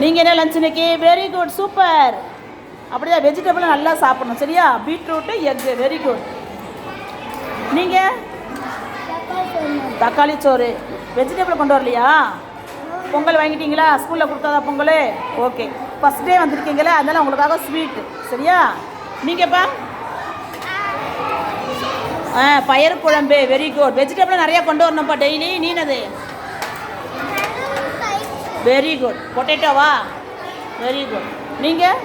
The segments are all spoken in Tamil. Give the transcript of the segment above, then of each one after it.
நீங்கள் என்ன லஞ்ச் இன்னைக்கு? வெரி குட் சூப்பர் அப்படிதான் வெஜிடபிள் நல்லா சாப்பிடணும் சரியா? பீட்ரூட்டு எக்கு வெரி குட் நீங்கள் தக்காளி சோறு. வெஜிடபிள் கொண்டு வரலையா? பொங்கல் வாங்கிட்டீங்களா? ஸ்கூலில் கொடுத்தாதா பொங்கல்? ஓகே ஃபஸ்ட் டே வந்திருக்கீங்களே அதனால் உங்களுக்காக ஸ்வீட்டு சரியா? நீங்கள்ப்பா ஆ பயிர் குழம்பு வெரி குட் வெஜிடபிள் நிறையா கொண்டு வரணும்ப்பா டெய்லி நீனது? வெரி குட் பொட்டேட்டோவா வெரி குட் நீங்கள்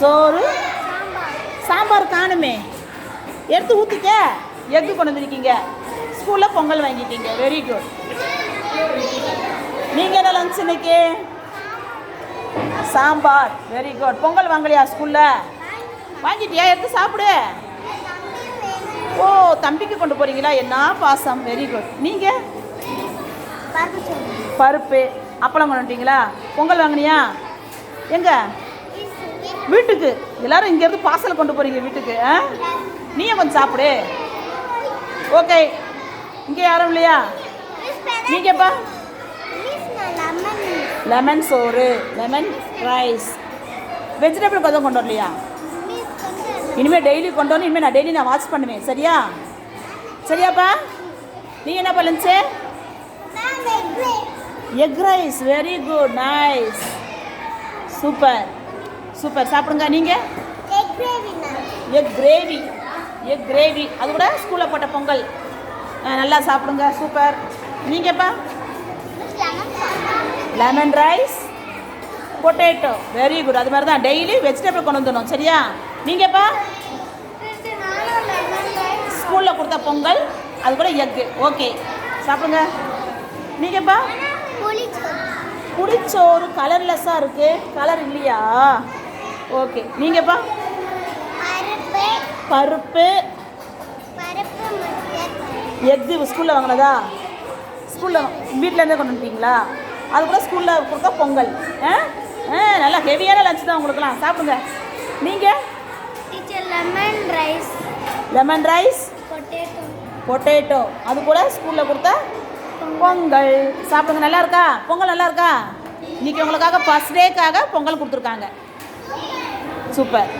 சோறு? சாம்பார் காணுமே எடுத்து ஊற்றிக்க எக்கு கொண்டு வந்துருக்கீங்க? ஸ்கூலில் பொங்கல் வாங்கிட்டீங்க. வெரி குட் நீங்கள் என்ன லஞ்ச் இன்னைக்கு? சாம்பார். வெரி குட் பொங்கல் வாங்கலையா ஸ்கூலில்? வாங்கிட்டியா? எடுத்து சாப்பிடு. ஓ தம்பிக்கு கொண்டு போகிறீங்களா என்ன பாசம். வெரி குட் நீங்கள் பருப்பு அப்பளம் கொண்டு வந்துட்டீங்களா பொங்கல் வாங்கினியா? எங்க? வீட்டுக்கு. எல்லாரும் இங்கேருந்து பார்சல் கொண்டு போகிறீங்க வீட்டுக்கு ஆ? நீயும் கொஞ்சம் சாப்பிடு. ஓகே இங்கே யாரும் இல்லையா? நீங்கப்பா லெமன் சோறு லெமன் ரைஸ் வெஜிடபிள் கொஞ்சம் கொண்டு வரலையா? இனிமேல் டெய்லி கொண்டு வந்து இனிமேல் நான் டெய்லி நான் வாட்ச் பண்ணுவேன். சரியா? சரியாப்பா? நீ என்ன lunch egg rice very good nice super super சாப்பிடுங்க நீங்கள் எக் கிரேவி எக் கிரேவி அது கூட ஸ்கூலில் போட்ட பொங்கல். நல்லா சாப்பிடுங்க super நீங்கப்பா? Lemon rice potato very good அது மாதிரி தான் டெய்லி வெஜிடபிள் கொண்டு வந்துடணும் சரியா? நீங்கப்பா? ஸ்கூலில் கொடுத்த பொங்கல் அது கூட எக்கு ஓகே சாப்பிடுங்க. நீங்கப்பா புளிச்சோறு. கலர்லெஸ்ஸாக இருக்குது கலர் இல்லையா? ஓகே நீங்கப்பா பருப்பு. எக்கு ஸ்கூலில் வாங்கினதா? ஸ்கூலில் வீட்டிலேருந்தே கொண்டு வந்துட்டீங்களா? அது கூட ஸ்கூலில் கொடுத்த பொங்கல். ஆ? ஆ நல்லா ஹெவியான லஞ்ச் தான் உங்களுக்குலாம் சாப்பிடுங்க. நீங்கள் lemon rice lemon rice potato potato அது கூட ஸ்கூலில் கொடுத்த பொங்கல். சாப்பிடுங்க நல்லா இருக்கா? பொங்கல் நல்லா இருக்கா? இன்னைக்கு உங்களுக்காக ஃபஸ்ட் டேக்காக பொங்கல் கொடுத்துருக்காங்க. சூப்பர்.